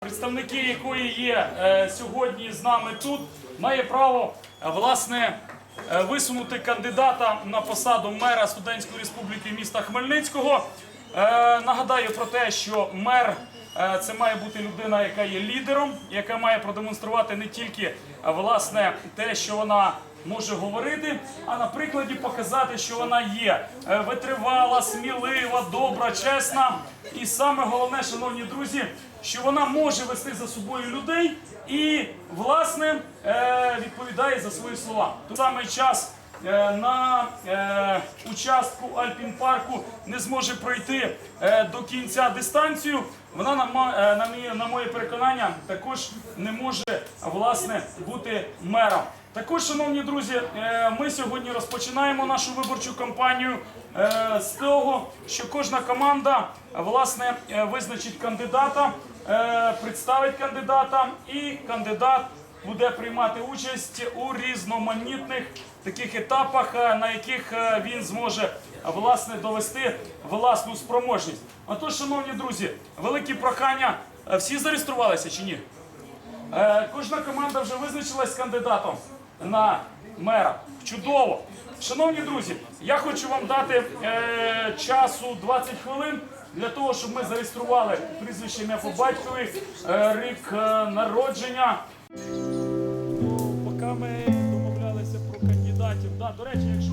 представники якої є е, сьогодні з нами тут, має право е, власне е, висунути кандидата на посаду мера студентської республіки міста Хмельницького. Е, Нагадаю про те, що мер це має бути людина, яка є лідером, яка має продемонструвати не тільки е, власне те, що вона може говорити, а на прикладі показати, що вона є е, витривала, смілива, добра, чесна. І саме головне, шановні друзі, що вона може вести за собою людей і, власне, е, відповідає за свої слова. Самий час е, на е, участку Альпін-парку не зможе пройти е, до кінця дистанцію. Вона на, е, моє переконання також не може власне бути мером. Також, шановні друзі, е, ми сьогодні розпочинаємо нашу виборчу кампанію е, з того, що кожна команда е, власне е, визначить кандидата, е, представить кандидата, і кандидат буде приймати участь у різноманітних таких етапах, е, на яких е, він зможе е, власне довести власну спроможність. Отож, шановні друзі, великі прохання. Всі зареєструвалися чи ні? Кожна команда вже визначилась кандидатом на мера. Чудово! Шановні друзі, я хочу вам дати е, часу 20 хвилин для того, щоб ми зареєстрували прізвище ім'я по батькові, е, рік е, народження. Поки ми домовлялися про кандидатів. Да, до речі, якщо